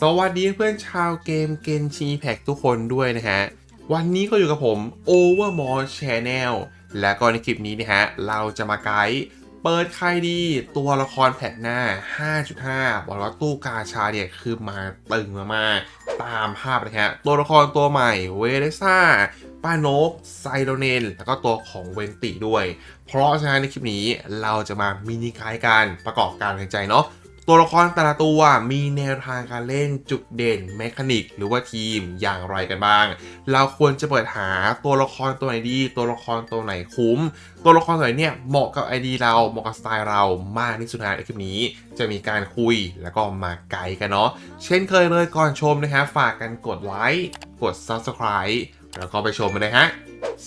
สวัสดีเพื่อนชาวเกมเกนชีแพ็กทุกคนด้วยนะฮะ วันนี้ก็อยู่กับผม Overmore Channel และก็ในคลิปนี้นะฮะ เราจะมาไกด์เปิดใครดีตัวละครแผ่นหน้า 5.5 บอกว่าตู้กาชาเนี่ยคือมาตึงมากๆตามภาพนะฮะ ตัวละครตัวใหม่เวเดซ่าป้านกไซโดเนน แล้วก็ตัวของเวนติด้วย เพราะฉะนั้นในคลิปนี้เราจะมามินิไกด์กันประกอบการในใจเนาะ ตัวละครแต่ละตัวมีแนวทางการเล่นจุดเด่นแมคานิกหรือว่าทีมอย่างไรกันบ้าง เราควรจะเปิดหาตัวละครตัวไหนดี ตัวละครตัวไหนคุ้ม ตัวละครตัวไหนเนี่ยเหมาะกับไอดีเราเหมาะกับสไตล์เรามากที่สุดนะในคลิปนี้ จะมีการคุยแล้วก็มาไกด์กันเนาะเช่นเคยเลยก่อนชมนะฮะฝากกันกดไลค์กด Subscribe แล้วก็ไปชมกันเลยฮะ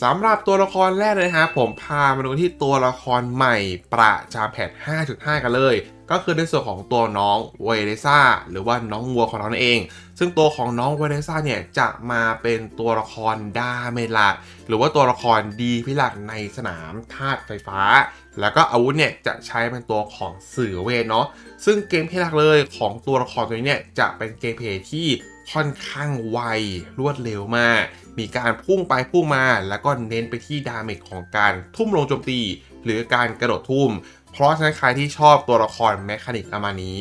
สำหรับตัวละครแรกเลยนะครับผมพามาดูที่ตัวละครใหม่ประจำแพท5.5 กันเลย ก็คือในส่วนของตัวน้องเวเดซ่าหรือว่าน้องวัวของเรานั่นเอง ซึ่งตัวของน้องเวเดซ่าเนี่ยจะมาเป็นตัวละครดาเมจหลักหรือว่าตัวละครดีพิลักในสนามธาตุไฟฟ้า แล้วก็อาวุธเนี่ยจะใช้เป็นตัวของสื่อเวทเนาะซึ่งเกมเพลย์หลักเลยของตัวละครตัวนี้เนี่ยจะเป็นเกมเพลย์ที่ค่อนข้างไวรวดเร็วมาก มีการพุ่งไปพุ่งมา แล้วก็เน้นไปที่ดาเมจของการทุ่มลงโจมตี หรือการกระโดดทุ่ม เพราะฉะนั้นใครที่ชอบตัวละครแมคานิกประมาณนี้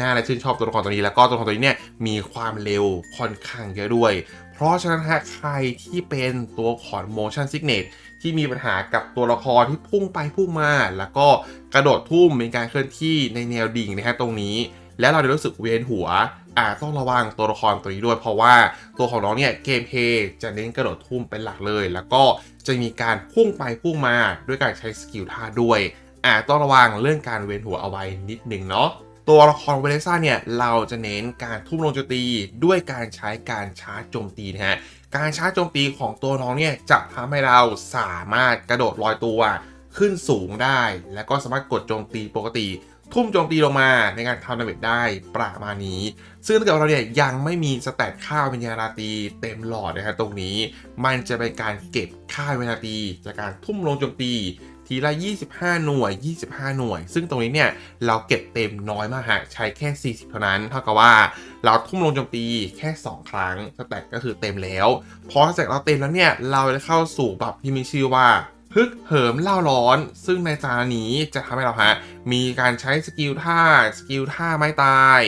น่าจะชื่นชอบตัวละครตัวนี้แล้วก็ตัวละครตัวนี้เนี่ยมีความเร็วค่อนข้างเยอะด้วย เพราะฉะนั้นฮะใครที่เป็นตัวของ motion sickness ที่มีปัญหากับตัวละครที่พุ่งไปพุ่งมา แล้วก็กระโดดทุ่มมีการเคลื่อนที่ในแนวดิ่งนะฮะตรงนี้ แล้วเราจะรู้สึกเวียนหัวอาจต้องระวังตัวละครตัวนี้ด้วย เพราะว่าตัวของน้องเนี่ยเกมเพย์จะเน้นกระโดดทุ่มเป็นหลักเลย แล้วก็จะมีการพุ่งไปพุ่งมาด้วยการใช้สกิลท่าด้วย อาจต้องระวังเรื่องการเวียนหัวเอาไว้นิดหนึ่งเนาะตัวละครเวเลซ่าเนี่ยเราจะเน้นการทุ่มลงโจมตีด้วยการใช้การชาร์จโจมตีนะฮะการชาร์จโจมตีของตัวน้องเนี่ยจะทำให้เราสามารถกระโดดลอยตัวขึ้นสูงได้ แล้วก็สามารถกดโจมตีปกติ ทุ่มโจมตีลงมาในการทำดาเมจได้ประมาณนี้ ซึ่งถ้าเกิดเราเนี่ยยังไม่มีสแตทค่าวิญญาณราตีเต็มหลอดนะครับตรงนี้ มันจะเป็นการเก็บค่าวิญญาณราตีจากการทุ่มลงโจมตี ทีละ 25 หน่วย 25 หน่วย ซึ่งตรงนี้เนี่ยเราเก็บเต็มน้อยมากฮะใช้แค่ 40 เท่านั้น เท่ากับว่าเราทุ่มลงโจมตีแค่ 2 ครั้งสแต็กก็คือเต็มแล้วพอสแต็กเราเต็มแล้วเนี่ยเราจะเข้าสู่บัฟที่มีชื่อว่าฮึกเหิมเล่าร้อน ซึ่งในจานนี้จะทำให้เราฮะมีการใช้สกิลท่าสกิลท่าไม้ตาย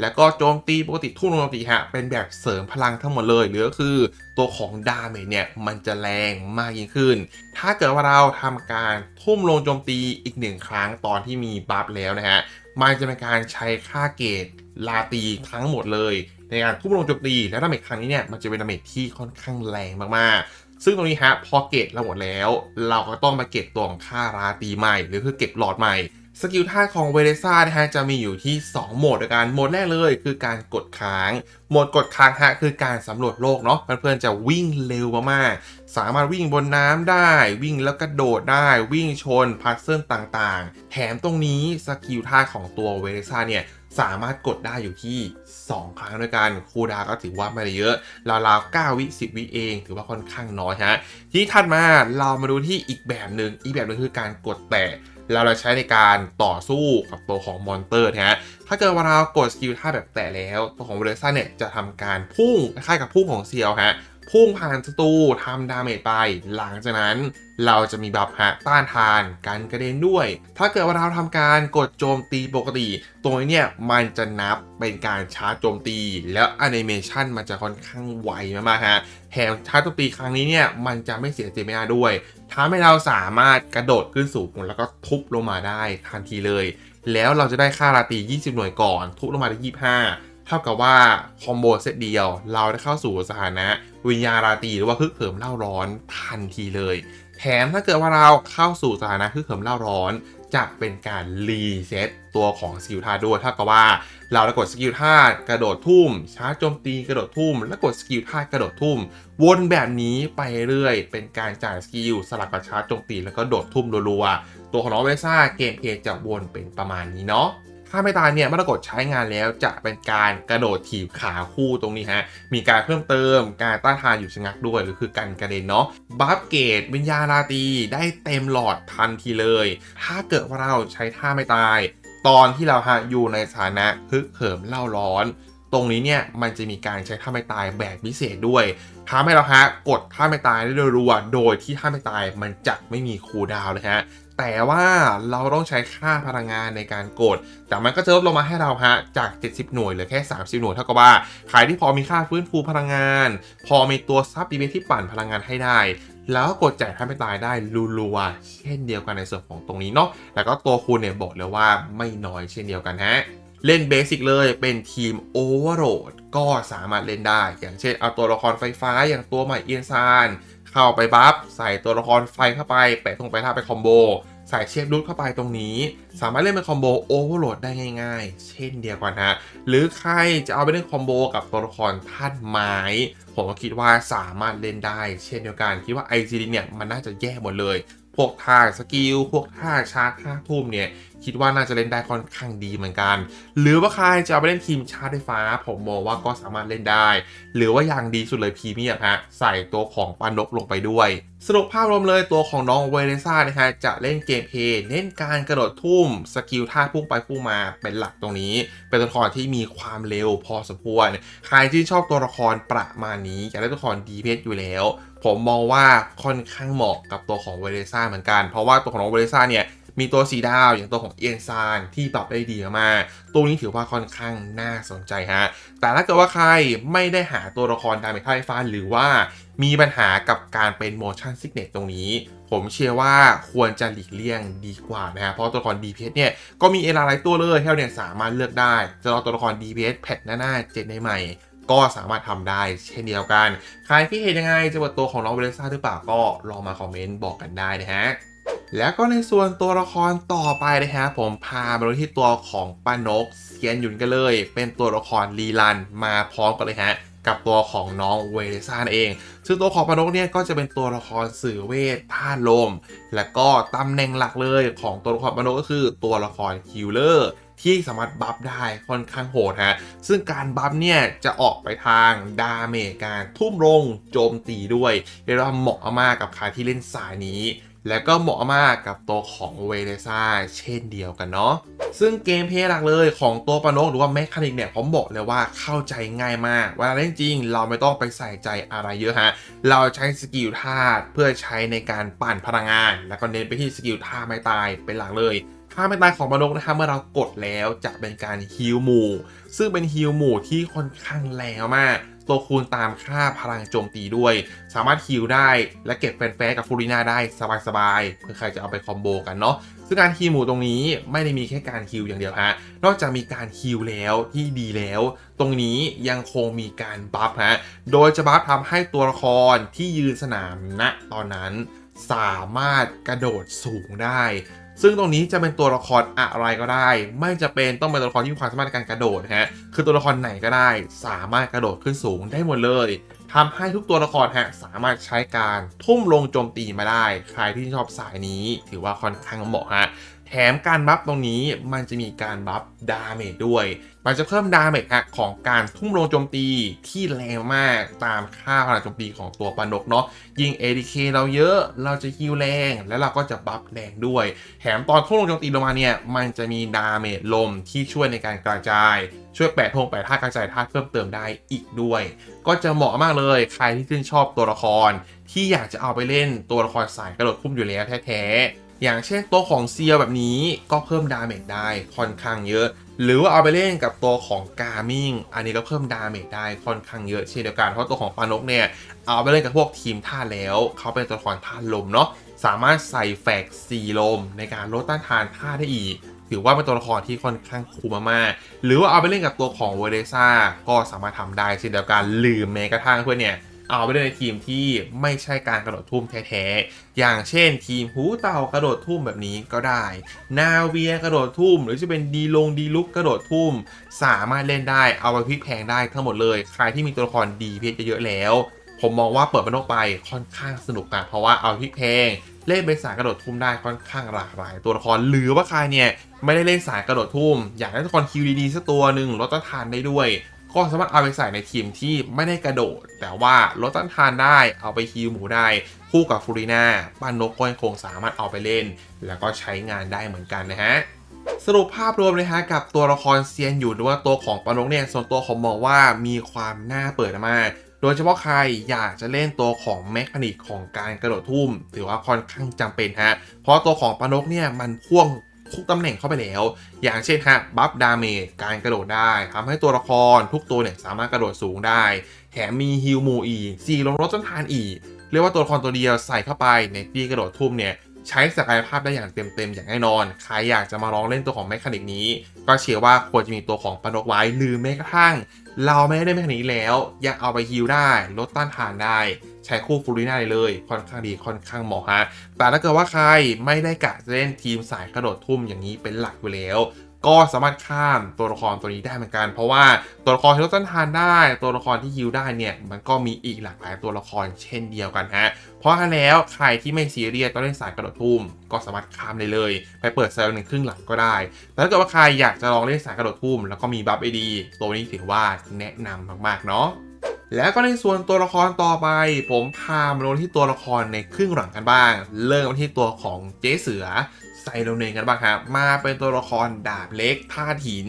แล้วก็โจมตีปกติทุ่มลงโจมตีฮะเป็นแบบเสริมพลังทั้งหมดเลยหรือก็คือตัวของดาเมจเนี่ยมันจะแรงมากยิ่งขึ้น ถ้าเกิดว่าเราทำการทุ่มลงโจมตีอีกหนึ่งครั้งตอนที่มีบัฟแล้วนะฮะมันจะเป็นการใช้ค่าเกรดลาตีทั้งหมดเลย ในการทุ่มลงโจมตีและดาเมจครั้งนี้เนี่ยมันจะเป็นดาเมจที่ค่อนข้างแรงมากๆซึ่งตรงนี้ฮะพอเกรดเราหมดแล้ว เราก็ต้องมาเก็บตัวของค่าราตีใหม่ หรือคือเก็บหลอดใหม่ สกิลท่าของเวเดซ่านะฮะจะมีอยู่ที่ 2 โหมดด้วยกัน โหมดแรกเลยคือการกดค้าง โหมดกดค้างฮะคือการสำรวจโลกเนาะเพื่อนๆจะวิ่งเร็วมากๆ สามารถวิ่งบนน้ำได้ วิ่งแล้วกระโดดได้ วิ่งชนพัซเซิลต่างๆ แถมตรงนี้สกิลท่าของตัวเวเดซ่าเนี่ยสามารถกดได้อยู่ที่ 2 ครั้งด้วยกันคูดาก็ถือว่าไม่ได้เยอะ ราวๆ 9 วิ 10 วิเอง ถือว่าค่อนข้างน้อยฮะ ที่ถัดมาเรามาดูที่อีกแบบหนึ่งอีกแบบนึงคือการกดแตะ เราใช้ในการต่อสู้กับตัวของมอนเตอร์นะฮะถ้าเกิดว่าเรากดสกิลท่าแบบแตะแล้ว ตัวของเวเลซ่าเนี่ยจะทำการพุ่งคล้ายกับพุ่งของเซียวฮะ พุ่งผ่านศัตรูทำดาเมจไป หลังจากนั้นเราจะมีบัฟฮะต้านทานการกระเด็นด้วย ถ้าเกิดว่าเราทำการกดโจมตีปกติตรงนี้เนี่ยมันจะนับเป็นการชาร์จโจมตี แล้วแอนิเมชันมันจะค่อนข้างไวมากๆฮะแถมชาร์จโจมตีครั้งนี้เนี่ยมันจะไม่เสียเจมินาด้วยทำให้เราสามารถกระโดดขึ้นสูงแล้วก็ทุบลงมาได้ทันทีเลย แล้วเราจะได้ค่าราตี 20 หน่วยก่อน ทุบลงมาได้ 25 เท่ากับว่าคอมโบเซตเดียว เราได้เข้าสู่สถานะ วิญญาณราตรีหรือว่าฮึกเหิมเล่าร้อนทันทีเลย แถมถ้าเกิดว่าเราเข้าสู่สถานะฮึกเหิมเล่าร้อนจะเป็นการรีเซ็ตตัวของสกิลท่าด้วยเท่ากับว่าเราได้กดสกิลท่ากระโดดทุ่มชาร์จโจมตีกระโดดทุ่ม แล้วกดสกิลท่ากระโดดทุ่ม วนแบบนี้ไปเรื่อย เป็นการจ่ายสกิลสลับกับชาร์จโจมตีแล้วก็โดดทุ่มรัวๆตัวของน้องเวซ่าเกมเพย์จะวนเป็นประมาณนี้เนาะ ถ้าไม่ตายเนี่ยเมื่อกดใช้งานแล้วจะเป็นการกระโดดถีบขาคู่ตรงนี้ฮะ มีการเพิ่มเติมการต้านทานอยู่ชะงักด้วยหรือคือการกระเด็นเนาะบัฟเกตวิญญาณราตรีได้เต็มหลอดทันทีเลย ถ้าเกิดว่าเราใช้ท่าไม่ตาย ตอนที่เราฮะอยู่ในสถานะฮึกเหิมเล่าร้อนตรงนี้เนี่ยมันจะมีการใช้ท่าไม่ตายแบบพิเศษด้วยทำให้เราฮะกดท่าไม่ตายได้โดยรัวโดยที่ท่าไม่ตายมันจะไม่มีคูลดาวเลยฮะ แต่ว่าเราต้องใช้ค่าพลังงานในการกด แต่มันก็จะลดลงมาให้เราฮะ จาก 70 หน่วยเหลือแค่ 30 หน่วยเท่ากับว่าใครที่พอมีค่าฟื้นฟูพลังงาน พอมีตัวซับอีเวนที่ปั่นพลังงานให้ได้ แล้วก็กดจ่ายท่าไม่ตายได้รัวๆเช่นเดียวกันในส่วนของตรงนี้เนาะแล้วก็ตัวคูณเนี่ยบอกเลยว่าไม่น้อยเช่นเดียวกันฮะเล่นเบสิกเลยเป็นทีมโอเวอร์โหลดก็สามารถเล่นได้ อย่างเช่นเอาตัวละครไฟฟ้าอย่างตัวใหม่เอียนซาน เข้าไปบัฟใส่ตัวละครไฟเข้าไปแปะตรงไปท่าไปคอมโบใส่เชฟรูทเข้าไปตรงนี้ สามารถเล่นเป็นคอมโบโอเวอร์โหลดได้ง่าย ๆ เช่นเดียวกันฮะหรือใครจะเอาไปเล่นคอมโบกับตัวละครท่านไม้ ผมก็คิดว่าสามารถเล่นได้ เช่นเดียวกัน คิดว่า ICD เนี่ยมันน่าจะแย่หมดเลย พวกท่าสกิลพวกท่าชาร์จท่าทุ่มเนี่ย คิดว่าน่าจะเล่นได้ค่อนข้างดีเหมือนกัน หรือว่าใครจะเอาไปเล่นทีมชาร์จไฟฟ้า ผมมองว่าก็สามารถเล่นได้ หรือว่าอย่างดีสุดเลยพรีเมียมฮะใส่ตัวของปานกลงไปด้วยสรุปภาพรวมเลยตัวของน้องเวเนซ่านะฮะจะเล่นเกมเพย์เน้นการกระโดดทุ่ม สกิลท่าพุ่งไปพุ่งมาเป็นหลักตรงนี้ เป็นตัวละครที่มีความเร็วพอสมควร ใครที่ชอบตัวละครประมาณนี้อยากได้ตัวละครดีเพอยู่แล้ว ผมมองว่าค่อนข้างเหมาะกับตัวของเวเนซ่าเหมือนกัน เพราะว่าตัวของน้องเวเนซ่าเนี่ย มีตัวสีดาวอย่างตัวของเอียนซานที่ปรับได้ดีมากตัวนี้ถือว่าค่อนข้างน่าสนใจฮะ แต่ถ้าเกิดว่าใครไม่ได้หาตัวละครดาเมจไฟฟ้าหรือว่ามีปัญหากับการเป็น motion sickness ตรงนี้ ผมเชื่อว่าควรจะหลีกเลี่ยงดีกว่านะฮะ เพราะตัวละคร DPS เนี่ย ก็มีเอลาหลายตัวเลยที่เราเนี่ยสามารถเลือกได้จะรอตัวละคร DPS แพทหน้าเจ็ดในใหม่ก็สามารถทำได้เช่นเดียวกัน ใครที่เห็นยังไงจะเปิดตัวของน้องเวเลซ่าหรือเปล่าก็ลองมาคอมเมนต์บอกกันได้นะฮะ แล้วก็ในส่วนตัวละครต่อไปนะฮะผมพามาดูที่ตัวของป้านกเซียนหยุนกันเลย เป็นตัวละครลีลันมาพร้อมกันเลยฮะกับตัวของน้องเวเลซ่านเอง ซึ่งตัวของปานกเนี่ยก็จะเป็นตัวละครสื่อเวทธาลม และก็ตำแหน่งหลักเลยของตัวละครปานกก็คือตัวละครคิลเลอร์ที่สามารถบัฟได้ค่อนข้างโหดฮะ ซึ่งการบัฟเนี่ยจะออกไปทางดาเมจการทุ่มลงโจมตีด้วยเรียกว่าเหมาะมากกับใครที่เล่นสายนี้ แล้วก็เหมาะมากกับตัวของเวเ e ซ่าเช่นเดียวกันเนาะซึ่งเกมเพลย์หลักเลยของตัวปานกหรือว่าแมคคานิกเนี่ยผมบอกเลยว่าเข้าใจง่ายมากเวลาเล่นจริง เราไม่ต้องไปใส่ใจอะไรเยอะฮะเราใช้สกิลท่าเพื่อใช้ในการปั่นพลังงาน แล้วก็เน้นไปที่สกิลท่าไม่ตายเป็นหลักเลยท่าไม่ตายของปานกนะครับเมื่อเรากดแล้วจะเป็นการฮิลหมู่ ซึ่งเป็นฮิลหมู่ที่ค่อนข้างแรงมาก ตัวคูณตามค่าพลังโจมตีด้วย สามารถฮิลได้และเก็บแฟนๆกับฟูริน่าได้สบายๆเพื่อใครจะเอาไปคอมโบกันเนาะซึ่งการฮิลหมู่ตรงนี้ไม่ได้มีแค่การฮิลอย่างเดียวฮะนอกจากมีการฮิลแล้วที่ดีแล้ว ตรงนี้ยังคงมีการบัฟฮะโดยจะบัฟทำให้ตัวละครที่ยืนสนามณตอนนั้น สามารถกระโดดสูงได้ ซึ่งตรงนี้จะเป็นตัวละครอะไรก็ได้ ไม่จะเป็นต้องเป็นตัวละครที่มีความสามารถในการกระโดดฮะคือตัวละครไหนก็ได้ สามารถกระโดดขึ้นสูงได้หมดเลยทำให้ทุกตัวละครฮะสามารถใช้การทุ่มลงโจมตีมาได้ ใครที่ชอบสายนี้ ถือว่าค่อนข้างเหมาะฮะแถมการบัฟตรงนี้มันจะมีการบัฟดาเมจด้วย มันจะเพิ่มดาเมจของการทุ่มลงโจมตีที่แรงมากตามค่าพลังโจมตีของตัวปานกเนาะยิง ADK เราเยอะเราจะฮิวแรง แล้วเราก็จะบัฟแรงด้วย แถมตอนทุ่มลงโจมตีลงมาเนี่ย มันจะมีดาเมจลมที่ช่วยในการกระจาย ช่วยแปะธงแปะท่ากระจายท่าเพิ่มเติมได้อีกด้วย ก็จะเหมาะมากเลยใครที่ชื่นชอบตัวละคร ที่อยากจะเอาไปเล่นตัวละครสายกระโดดพุ่มอยู่แล้วแท้ๆอย่างเช่นตัวของเซียแบบนี้ก็เพิ่มดาเมจได้ค่อนข้างเยอะ หรือว่าเอาไปเล่นกับตัวของกามิงอันนี้ก็เพิ่มดาเมจได้ค่อนข้างเยอะเช่นเดียวกัน เพราะตัวของปานกเนี่ย เอาไปเล่นกับพวกทีมท่าแล้วเขาเป็นตัวละครท่าลมเนาะสามารถใส่แฟกซีลมในการลดต้านทานท่าได้อีกถือว่าเป็นตัวละครที่ค่อนข้างคูลมากๆหรือว่าเอาไปเล่นกับตัวของเวเดซ่าก็สามารถทำได้เช่นเดียวกันหรือแม้กระทั่งเพื่อนเนี่ย เอาไปเล่นในทีมที่ไม่ใช่การกระโดดทุ่มแท้ๆ อย่างเช่นทีมหูเต่ากระโดดทุ่มแบบนี้ก็ได้ นาเวียกระโดดทุ่ม หรือจะเป็นดีลงดีลุกกระโดดทุ่ม สามารถเล่นได้เอาไปพลิกแพงได้ทั้งหมดเลย ใครที่มีตัวละครดีเพชรเยอะแล้ว ผมมองว่าเปิดมันออกไปค่อนข้างสนุกนะเพราะว่าเอาพลิกแพงเล่นเป็นสายกระโดดทุ่มได้ค่อนข้างหลากหลาย ตัวละครหรือว่าใครเนี่ยไม่ได้เล่นสายกระโดดทุ่ม อยากได้ตัวละครคิวดีๆสักตัวหนึ่งลดต้านทานได้ด้วย ก็สามารถเอาไปใส่ในทีมที่ไม่ได้กระโดด แต่ว่าลดต้านทานได้เอาไปฮิวหมูได้ คู่กับฟูริน่าป้านนกก็ยังคงสามารถเอาไปเล่น แล้วก็ใช้งานได้เหมือนกันนะฮะสรุปภาพรวมเลยฮะกับตัวละครเซียนอยู่หรือว่าตัวของปานกเนี่ยส่วนตัวผมมองว่ามีความน่าเปิดมากโดยเฉพาะใครอยากจะเล่นตัวของแมคานิกของการกระโดดทุ่ม ถือว่าค่อนข้างจำเป็นฮะ เพราะตัวของปานกเนี่ยมันพ่วง ทุกตำแหน่งเข้าไปแล้ว อย่างเช่นฮะบัฟดาเมจการกระโดดได้ทำให้ตัวละครทุกตัวเนี่ยสามารถกระโดดสูงได้ แถมมีฮิลมูอีสี่ลงรถต้นทานอีเรียกว่าตัวละครตัวเดียวใส่เข้าไปในที่กระโดดทุ่มเนี่ยใช้ศักยภาพได้อย่างเต็มๆ อย่างแน่นอน ใครอยากจะมาลองเล่นตัวของแมคานิกนี้ ก็เชื่อว่าควรจะมีตัวของปนกไว้ หรือแม้กระทั่ง เราไม่ได้แมคานิกนี้แล้ว ยังเอาไปฮิลได้ ลดต้านทานได้ ใช้คู่ฟูริน่าได้เลย ค่อนข้างดีค่อนข้างเหมาะฮะแต่ถ้าเกิดว่าใครไม่ได้กะจะเล่นทีมสายกระโดดทุ่มอย่างนี้เป็นหลักไปแล้วก็สามารถข้ามตัวละครตัวนี้ได้เหมือนกัน เพราะว่าตัวละครที่ลดต้นทานได้ ตัวละครที่ฮิลได้เนี่ยมันก็มีอีกหลากหลายตัวละครเช่นเดียวกันฮะเพราะฉะนั้นแล้วใครที่ไม่ซีเรียสต้องเล่นสายกระโดดทุ่ม ก็สามารถข้ามได้เลย ไปเปิดเซลล์หนึ่งครึ่งหลังก็ได้แต่ถ้าเกิดว่าใครอยากจะลองเล่นสายกระโดดทุ่ม แล้วก็มีบัฟไอดีตัวนี้ถือว่าแนะนำมากๆเนาะ แล้วก็ในส่วนตัวละครต่อไป ผมพามาลงที่ตัวละครในครึ่งหลังกันบ้าง เริ่มที่ตัวของเจ๊เสือไซโลเนนกันบ้างครับมาเป็นตัวละครดาบเล็กท่าตุหิน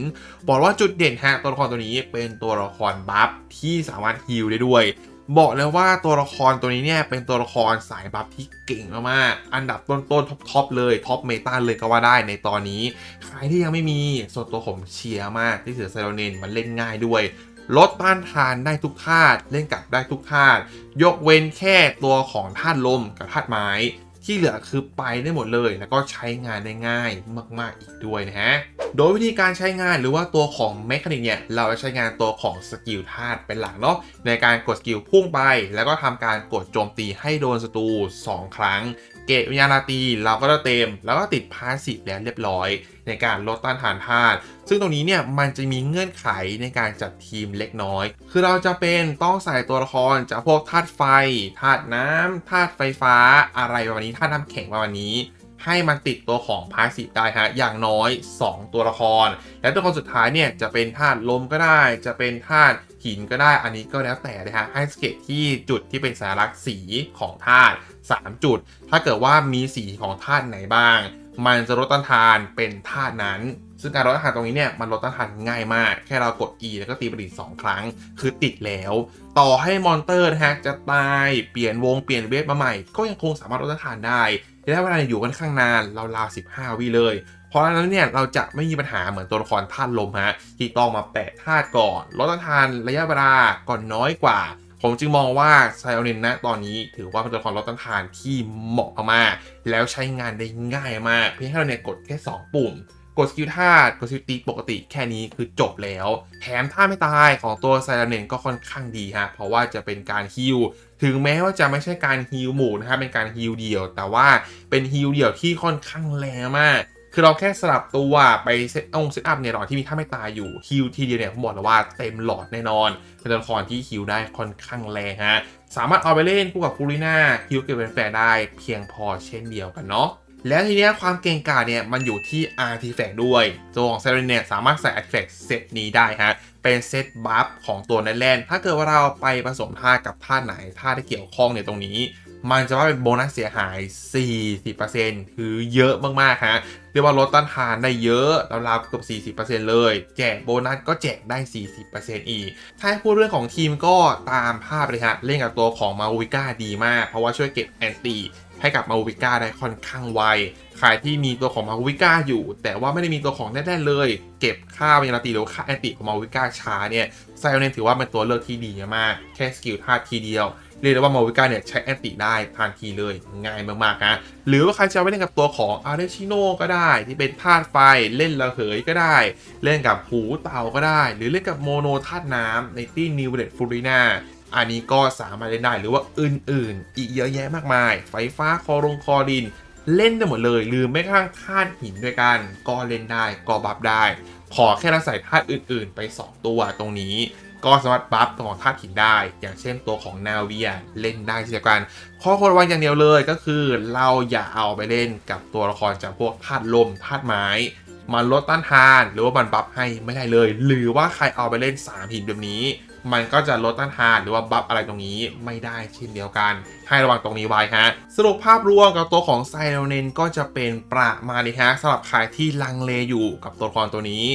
บอกว่าจุดเด่นฮะตัวละครตัวนี้เป็นตัวละครบัฟที่สามารถฮิลได้ด้วยบอกเลยว่าตัวละครตัวนี้เนี่ยเป็นตัวละครสายบัฟที่เก่งมากๆ อันดับต้นๆท็อปๆเลยท็อปเมตาเลยก็ว่าได้ในตอนนี้ ใครที่ยังไม่มีส่วนตัวผมเชียร์มากที่เสือไซโลเนนมันเล่นง่ายด้วย ลดต้านทานได้ทุกธาตุเล่นกับได้ทุกธาตุยกเว้นแค่ตัวของธาตุลมกับธาตุไม้ ที่เหลือคือไปได้หมดเลย แล้วก็ใช้งานได้ง่ายมากๆอีกด้วยนะฮะโดยวิธีการใช้งานหรือว่าตัวของเมคานิกเนี่ยเราจะใช้งานตัวของสกิลธาตุเป็นหลักเนาะในการกดสกิลพุ่งไป แล้วก็ทำการกดโจมตีให้โดนศัตรู2 ครั้ง เกตวิญญาณราตีเราก็จะเต็ม แล้วก็ติดพาสซีฟแล้วเรียบร้อย ในการลดต้านทานธาตุซึ่งตรงนี้เนี่ยมันจะมีเงื่อนไขในการจัดทีมเล็กน้อย คือเราจะเป็นต้องใส่ตัวละครจากพวกธาตุไฟธาตุน้ำธาตุไฟฟ้าอะไรประมาณนี้ธาตุน้ำแข็งประมาณนี้ให้มันติดตัวของพาสซีฟได้ฮะ อย่างน้อย 2 ตัวละคร และตัวละครสุดท้ายเนี่ย จะเป็นธาตุลมก็ได้ จะเป็นธาตุหินก็ได้ อันนี้ก็แล้วแต่เลยฮะ ให้สเกตที่จุดที่เป็นสัญลักษณ์สีของธาตุ 3 จุด ถ้าเกิดว่ามีสีของธาตุไหนบ้าง มันจะลดต้านทานเป็นธาตุนั้น ซึ่งการลดต้านทานตรงนี้เนี่ยมันลดต้านทานง่ายมาก แค่เรากด E แล้วก็ตีปฏิสองครั้ง คือติดแล้ว ต่อให้มอนเตอร์นะฮะจะตายเปลี่ยนวงเปลี่ยนเวทมาใหม่ ก็ยังคงสามารถลดต้านทานได้และเวลาอยู่กันข้างนานเราวๆ15วิเลย เพราะฉะนั้นเนี่ยเราจะไม่มีปัญหาเหมือนตัวละครธาตุลมฮะที่ต้องมาแปะธาตุก่อนลดต้านทานระยะเวลาก่อนน้อยกว่า ผมจึงมองว่าไซโอนินนะตอนนี้ถือว่าเป็นตัวละครลดต้านทานที่เหมาะมาก แล้วใช้งานได้ง่ายมาก เพียงแค่เราเนี่ยกดแค่ 2 ปุ่ม กดสกิลธาตุกดสกิลตีปกติแค่นี้คือจบแล้ว แถมท่าไม่ตายของตัวไซโอนินก็ค่อนข้างดีฮะ เพราะว่าจะเป็นการฮิลถึงแม้ว่าจะไม่ใช่การฮิลหมู่นะครับเป็นการฮิลเดี่ยว แต่ว่าเป็นฮิลเดี่ยวที่ค่อนข้างแรงมาก คือเราแค่สลับตัวไปเซตองเซตอัพเนี่ยหลอดที่มีท่าไม่ตายอยู่ฮิลทีเดียวเนี่ยผมบอกเลยว่าเต็มหลอดแน่นอน เป็นตัวละครที่ฮิลได้ค่อนข้างแรงฮะ สามารถเอาไปเล่นคู่กับฟูริน่าฮิลเก็บเป็นแฟร์ได้เพียงพอเช่นเดียวกันเนาะแล้วทีเนี้ยความเก่งกาจเนี่ยมันอยู่ที่ Artifact ด้วยตัวของเซเรนเนี่ยสามารถใส่ Artifact เซตนี้ได้ฮะ เป็นเซตบัฟของตัวนั่นแลนถ้าเกิดว่าเราไปผสมธากับธาไหนธาที่เกี่ยวข้องในตรงนี้ มันจะว่าเป็นโบนัสเสียหาย 40%คือเยอะมากๆฮะ รียกว่าลดต้านทานได้เยอะราวๆเกือบ40%เลย แจกโบนัสก็แจกได้ 40%อีก ถ้าพูดเรื่องของทีมก็ตามภาพเลยฮะ เล่นกับตัวของมาวิก้าดีมาก เพราะว่าช่วยเก็บแอนตี้ให้กับมาวิก้าได้ค่อนข้างไวใครที่มีตัวของมาวิก้าอยู่ แต่ว่าไม่ได้มีตัวของแน่ๆเลย เก็บค่าเวลาตีหรือค่าแอนตี้ของมาวิก้าช้าเนี่ยไซโอเนนถือว่าเป็นตัวเลือกที่ดีมาก แค่สกิลท่าทีเดียว เรียกได้ว่ามาวิก้าเนี่ยใช้แอนติได้ทันทีเลยง่ายมากๆฮะหรือว่าใครจะเอาไปเล่นกับตัวของอาร์เรชิโนก็ได้ ที่เป็นธาตุไฟเล่นระเหยก็ได้ เล่นกับหูเต่าก็ได้ หรือเล่นกับโมโนธาตุน้ำในตี้นิวเดตฟูรินาอันนี้ก็สามารถเล่นได้หรือว่าอื่นๆ อีกเยอะแยะมากมาย ไฟฟ้าคอรงคอดิน เล่นได้หมดเลย หรือแม้กระทั่งธาตุหินด้วยกัน ก็เล่นได้ก็บัฟได้ ขอแค่เราใส่ธาตุอื่นๆ ไป 2 ตัวตรงนี้ ก็สามารถบัฟตัวของธาตุหินได้ อย่างเช่นตัวของนาเวียเล่นได้เช่นเดียวกัน ข้อควรระวังอย่างเดียวเลยก็คือ เราอย่าเอาไปเล่นกับตัวละครจากพวกธาตุลมธาตุไม้ มันลดต้านทาน หรือว่ามันบัฟให้ไม่ได้เลย หรือว่าใครเอาไปเล่น3หินแบบนี้มันก็จะลดต้านทานหรือว่าบัฟอะไรตรงนี้ไม่ได้เช่นเดียวกัน ให้ระวังตรงนี้ไว้ฮะ สรุปภาพรวมกับตัวของไซโลเนนก็จะเป็นประมาณนี้ฮะสำหรับใครที่ลังเลอยู่กับตัวละครตัวนี้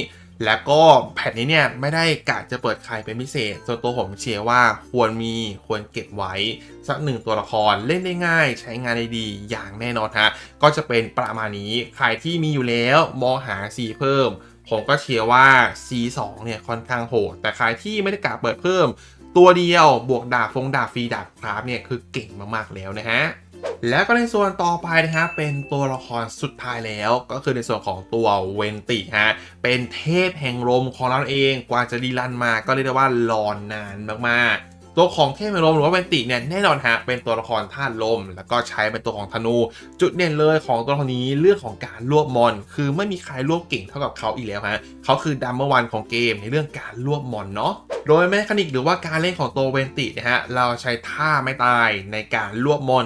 และก็แพทนี้เนี่ยไม่ได้กะจะเปิดใครเป็นพิเศษ ส่วนตัวผมเชียร์ว่าควรมีควรเก็บไว้สักหนึ่งตัวละครเล่นได้ง่าย ใช้งานได้ดีอย่างแน่นอนฮะก็จะเป็นประมาณนี้ใครที่มีอยู่แล้วมองหา C เพิ่ม ผมก็เชียร์ว่า C2 เนี่ยค่อนข้างโหด แต่ใครที่ไม่ได้กะเปิดเพิ่ม ตัวเดียวบวกดาบฟงดาบฟรีดาบคราฟเนี่ยคือเก่งมากๆแล้วนะฮะ แล้วก็ในส่วนต่อไปนะฮะเป็นตัวละครสุดท้ายแล้ว ก็คือในส่วนของตัวเวนติฮะเป็นเทพแห่งลมของเราเองกว่าจะดีลันมาก็เรียกได้ว่ารอนนานมากๆตัวของเทพแห่งลมหรือว่าเวนติเนี่ยแน่นอนฮะเป็นตัวละครธาตุลม แล้วก็ใช้เป็นตัวของธนู จุดเด่นเลยของตัวครนี้เรื่องของการรวบมอน คือไม่มีใครรวบเก่งเท่ากับเขาอีกแล้วฮะเขาคือดัมเบอร์วันของเกมในเรื่องการรวบมอนเนาะโดยแมคานิกหรือว่าการเล่นของตัวเวนตินะฮะเราใช้ท่าไม่ตายในการรวบมอน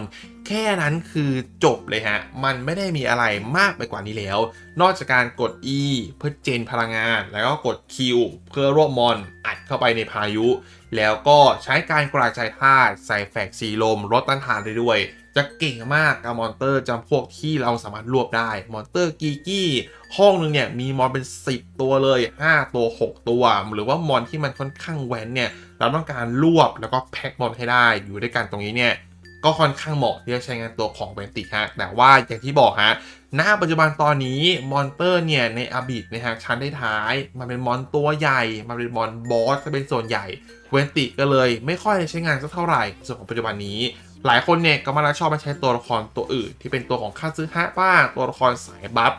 แค่นั้นคือจบเลยฮะ มันไม่ได้มีอะไรมากไปกว่านี้แล้ว นอกจากการกด E เพื่อเจนพลังงาน แล้วก็กด Q เพื่อรวบมอนอัดเข้าไปในพายุ แล้วก็ใช้การกระจายธาตุใส่แฟกซีลมลดต้านทานได้ด้วย จะเก่งมากกับมอนเตอร์จำพวกที่เราสามารถรวบได้ มอนเตอร์กีกี้ ห้องหนึงเนี่ยมีมอนเป็น 10 ตัวเลย 5 ตัว 6 ตัว หรือว่ามอนที่มันค่อนข้างแว้นเนี่ยเราต้องการรวบแล้วก็แพ็คมอนให้ได้อยู่ด้วยกันตรงนี้เนี่ย ก็ค่อนข้างเหมาะที่จะใช้งานตัวของเบนติฮะแต่ว่าอย่างที่บอกฮะณปัจจุบันตอนนี้มอนเตอร์เนี่ยในอาบิดนะฮะชั้นได้ท้าย มันเป็นมอนตัวใหญ่ มันเป็นมอนบอสจะเป็นส่วนใหญ่เวนติก็เลยไม่ค่อยใช้งานสักเท่าไหร่ส่วนของปัจจุบันนี้ หลายคนเนี่ยก็มาชอบมาใช้ตัวละครตัวอื่น ที่เป็นตัวของค่าซึฮะบ้างตัวละครสายบัฟ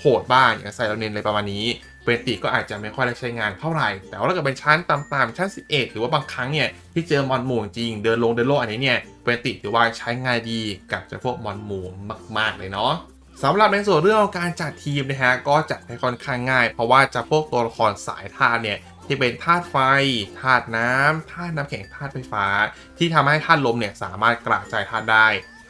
โหดๆบ้างอย่างไซโรเนนอะไรประมาณนี้ เวนติก็อาจจะไม่ค่อยได้ใช้งานเท่าไหร่ แต่ว่าถ้าเกิดเป็นชั้นต่ำๆชั้น 11 หรือว่าบางครั้งเนี่ยที่เจอมอนหมู่จริงเดินลงเดินโลอันนี้เนี่ยเวนติถือว่าใช้งานดีกับเจะพวกมอนหมู่มาก ๆ เลยเนาะสำหรับในส่วนเรื่องของการจัดทีมนะฮะก็จัดให้ค่อนข้างง่าย เพราะว่าจะพวกตัวละครสายธาตุเนี่ยที่เป็นธาตุไฟ ธาตุน้ำ ธาตุน้ำแข็ง ธาตุไฟฟ้า ที่ทำให้ธาตุลมเนี่ยสามารถกระจายธาตุได้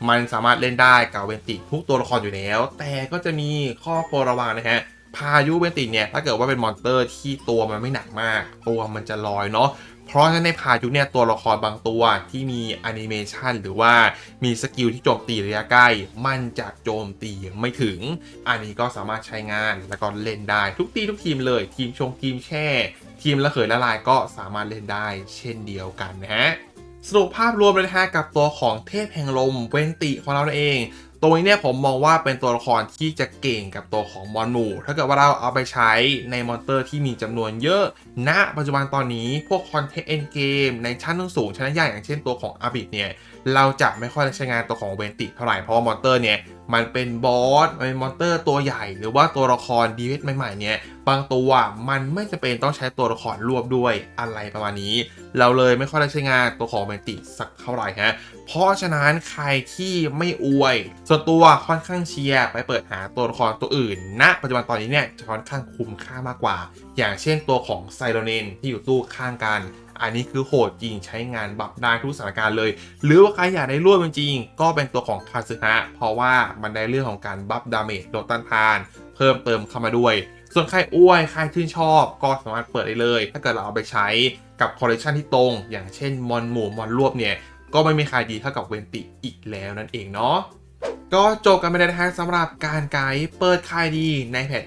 มันสามารถเล่นได้กับเวนติทุกตัวละครอยู่แล้ว แต่ก็จะมีข้อควรระวังนะฮะ พายุเวนติเนี่ยถ้าเกิดว่าเป็นมอนเตอร์ที่ตัวมันไม่หนักมาก ตัวมันจะลอยเนาะเพราะฉะนั้นในพายุเนี่ยตัวละครบางตัวที่มีแอนิเมชันหรือว่ามีสกิลที่โจมตีระยะใกล้ มันจะโจมตีไม่ถึง อันนี้ก็สามารถใช้งานแล้วก็เล่นได้ทุกทีทุกทีมเลย ทีมชงทีมแช่ ทีมละเขยละลายก็สามารถเล่นได้ เช่นเดียวกันนะฮะสรุปภาพรวมเลยนะฮะกับตัวของเทพแห่งลมเวนติของเราเอง ตัวนี้เนี่ยผมมองว่าเป็นตัวละครที่จะเก่งกับตัวของมอนมู ถ้าเกิดว่าเราเอาไปใช้ในมอนเตอร์ที่มีจำนวนเยอะ ณ ปัจจุบันตอนนี้พวกคอนเทนต์เอนเกมในชั้นสูงชั้นใหญ่อย่างเช่นตัวของอาบิดเนี่ย เราจะไม่ค่อยใช้งานตัวของเวนติเท่าไหร่เพราะมอนเตอร์เนี่ยมันเป็นบอสมันเป็นมอนเตอร์ตัวใหญ่ หรือว่าตัวละครดีเวสใหม่ๆเนี่ยบางตัวมันไม่จะเป็นต้องใช้ตัวละครรวบด้วยอะไรประมาณนี้ เราเลยไม่ค่อยได้ใช้งานตัวของเวนติสักเท่าไหร่ฮะเพราะฉะนั้นใครที่ไม่อวยส่วนตัวค่อนข้างเชียร์ไปเปิดหาตัวละครตัวอื่นณปัจจุบันตอนนี้เนี่ยจะค่อนข้างคุ้มค่ามากกว่า อย่างเช่นตัวของไซโรเนนที่อยู่ตู้ข้างกัน อันนี้คือโหดจริงใช้งานบัฟได้ทุกสถานการณ์เลย หรือว่าใครอยากได้ร่วมจริง ก็เป็นตัวของคาซึฮะเพราะว่ามันได้เรื่องของการบัฟดาเมจลดต้านทาน เพิ่มเติมเข้ามาด้วย ส่วนใครอ้วยใครชื่นชอบก็สามารถเปิดได้เลย ถ้าเกิดเราเอาไปใช้กับคอลเลคชันที่ตรง อย่างเช่นมอนหมู่มอนรวบเนี่ยก็ไม่มีใครดีเท่ากับเวนติอีกแล้วนั่นเองเนาะ ก็จบกันไปแล้วนะฮะสำหรับการไกด์เปิดค่ายดีในแพท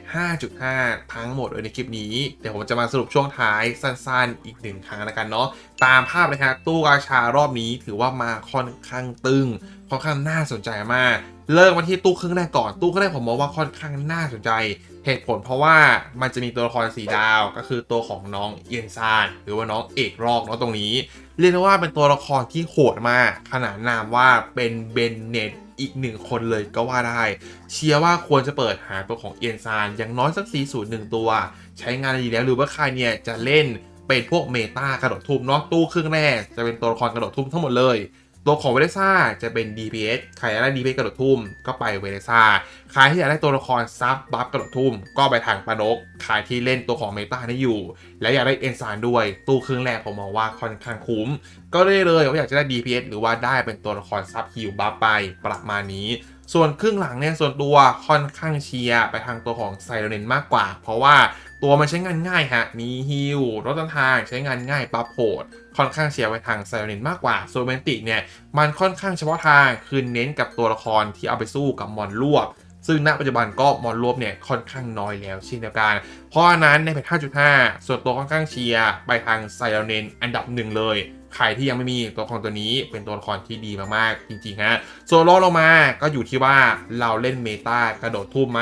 5.5 ทั้งหมดเลยในคลิปนี้ เดี๋ยวผมจะมาสรุปช่วงท้ายสั้นๆ อีกหนึ่งครั้งล้วกันเนาะตามภาพเลยฮะตู้กาชารอบนี้ถือว่ามาค่อนข้างตึง ค่อนข้างน่าสนใจมาก เริ่มมาที่ตู้เครึ่องแรกก่อน ตู้เครึ่องแรกผมมองว่าค่อนข้างน่าสนใจ เหตุผลเพราะว่ามันจะมีตัวละครสีดาวก็คือตัวของน้องเอียนซานหรือว่าน้องเอกรอกเนาะตรงนี้ เรียกได้ว่าเป็นตัวละครที่โหดมากขนาดนามว่าเป็นเบนเน็ต อีกหนึ่งคนเลยก็ว่าได้ เชียร์ว่าควรจะเปิดหาตัวของเอียนซานอย่างน้อยสัก 4 0 1 ตัว ใช้งานดีแล้วหรือว่าใครเนี่ยจะเล่นเป็นพวกเมตากระโดดทุ่มเนาะตู้ครึ่งแรกจะเป็นตัวละครกระโดดทุ่มทั้งหมดเลย ตัวของเวเลซ่าจะเป็น DPS ใครอยากได้ DPS กระโดดทุ่มก็ไปเวเลซ่าใครที่อยากได้ตัวละครซับบัฟกระโดดทุ่มก็ไปทางปานกใครที่เล่นตัวของเมตาได้อยู่ และอยากได้เอนซานด้วย ตู้เครึ่องแรกผมมองว่าค่อนข้างคุ้ม ก็ได้เลยว่าอยากจะได้ DPS หรือว่าได้เป็นตัวละครซับฮิลบัฟไปประมาณนี้ส่วนครึ่งหลังเนี่ยส่วนตัวค่อนข้างเชียร์ไปทางตัวของไซโรเนนมากกว่า เพราะว่าตัวมันใช้งานง่ายฮะ มีฮิลรถต้นทางใช้งานง่ายปั๊บโหด ค่อนข้างเชียร์ไปทางไซโรนนมากกว่าโซเมนติเนี่ยมันค่อนข้างเฉพาะทางคือเน้นกับตัวละครที่เอาไปสู้กับมอนรวบซึ่งณปัจจุบันก็มอนรวบเนี่ยค่อนข้างน้อยแล้วเช่นเดียวกัน เพราะนั้นในแพท5.5 ส่วนตัวค่อนข้างเชียร์ไปทางไซโรเนนอันดับหนึ่งเลย ใครที่ยังไม่มีตัวละครตัวนี้เป็นตัวละครที่ดีมากๆจริงๆฮะส่วนรอลงมาก็อยู่ที่ว่าเราเล่นเมตากระโดดทุ่มไหม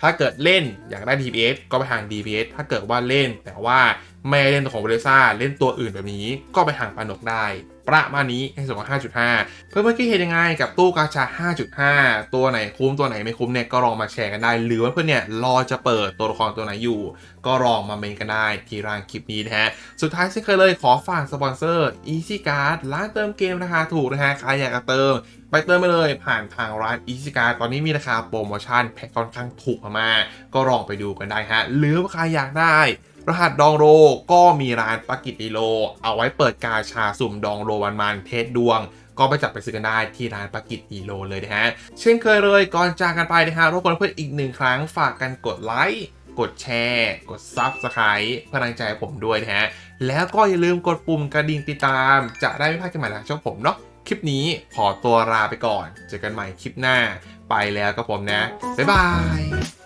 ถ้าเกิดเล่นอยากได้ DPS ก็ไปทาง DPS ถ้าเกิดว่าเล่นแต่ว่า ไม่เล่นตัวของเบรซ่าเล่นตัวอื่นแบบนี้ ก็ไปทางปานกได้ ประมาณนี้ในส่วนของ 5.5 เพื่อนเมื่อกี้เห็นยังไงกับตู้กาชา 5.5 ตัวไหนคุ้มตัวไหนไม่คุ้มเนี่ยก็ลองมาแชร์กันได้ หรือว่าเพื่อนเนี่ยรอจะเปิดตัวละครตัวไหนอยู่ ก็ลองมาเมนกันได้ที่ร่างคลิปนี้นะฮะ สุดท้ายเช่นเคยเลยขอฝากสปอนเซอร์ Easy Card ร้านเติมเกมราคาถูกนะฮะใครอยากจะเติมไปเติมไปเลยผ่านทางร้าน Easy Card ตอนนี้มีราคาโปรโมชั่นแพ็คค่อนข้างถูกมากก็ลองไปดูกันได้ฮะ หรือว่าใครอยากได้ รหัสดองโรก็มีร้านปากิติโล เอาไว้เปิดกาชาสุ่มดองโรวันมันเทสดวงก็ไปจัดไปซื้อกันได้ที่ร้านปากิติโลเลยนะฮะ เช่นเคยเลยก่อนจากกันไปนะฮะรบกวนเพื่อนอีกหนึ่งครั้งฝากกันกดไลค์ กดแชร์ กด Subscribe เพื่อกำลังใจผมด้วยนะฮะ แล้วก็อย่าลืมกดปุ่มกระดิ่งติดตาม จะได้ไม่พลาดกันใหม่ทางช่องผมเนาะ คลิปนี้ขอตัวลาไปก่อน เจอกันใหม่คลิปหน้า ไปแล้วกับผมนะ บ๊ายบาย